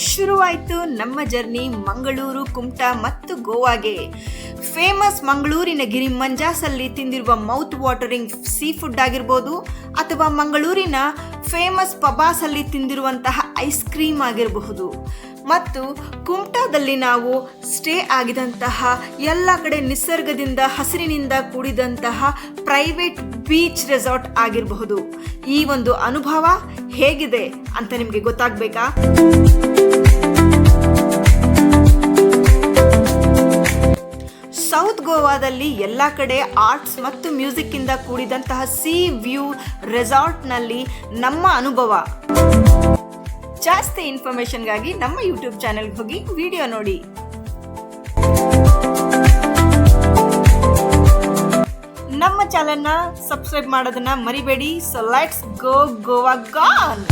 ಶುರುವಾಯಿತು ನಮ್ಮ ಜರ್ನಿ ಮಂಗಳೂರು, ಕುಮಟಾ ಮತ್ತು ಗೋವಾಗೆ. ಫೇಮಸ್ ಮಂಗಳೂರಿನ ಗಿರಿ ಮಂಜಾಸಲ್ಲಿ ತಿಂದಿರುವ ಮೌತ್ ವಾಟರಿಂಗ್ ಸೀ ಫುಡ್ ಆಗಿರ್ಬೋದು ಅಥವಾ ಮಂಗಳೂರಿನ ಫೇಮಸ್ ಪಬಾಸಲ್ಲಿ ತಿಂದಿರುವಂತಹ ಐಸ್ ಕ್ರೀಮ್ ಆಗಿರಬಹುದು. ಮತ್ತು ಕುಮಟಾದಲ್ಲಿ ನಾವು ಸ್ಟೇ ಆಗಿದಂತಹ ಎಲ್ಲ ಕಡೆ ನಿಸರ್ಗದಿಂದ ಹಸಿರಿನಿಂದ ಕೂಡಿದಂತಹ ಪ್ರೈವೇಟ್ ಬೀಚ್ ರೆಸಾರ್ಟ್ ಆಗಿರಬಹುದು. ಈ ಒಂದು ಅನುಭವ ಹೇಗಿದೆ ಅಂತ ನಿಮಗೆ ಗೊತ್ತಾಗಬೇಕಾ? ಸೌತ್ ಗೋವಾದಲ್ಲಿ ಎಲ್ಲ ಕಡೆ ಆರ್ಟ್ಸ್ ಮತ್ತು ಮ್ಯೂಸಿಕ್ ಇಂದ ಕೂಡಿದಂತಹ ಸಿ ವ್ಯೂ ರೆಸಾರ್ಟ್ನಲ್ಲಿ ನಮ್ಮ ಅನುಭವ. ಜಾಸ್ತಿ ಇನ್ಫಾರ್ಮೇಷನ್ಗಾಗಿ ನಮ್ಮ ಯೂಟ್ಯೂಬ್ ಚಾನೆಲ್ಗೆ ಹೋಗಿ ವಿಡಿಯೋ ನೋಡಿ. ನಮ್ಮ ಚಾನೆಲ್ನ ಸಬ್ಸ್ಕ್ರೈಬ್ ಮಾಡೋದನ್ನ ಮರಿಬೇಡಿ. So let's go Goa gone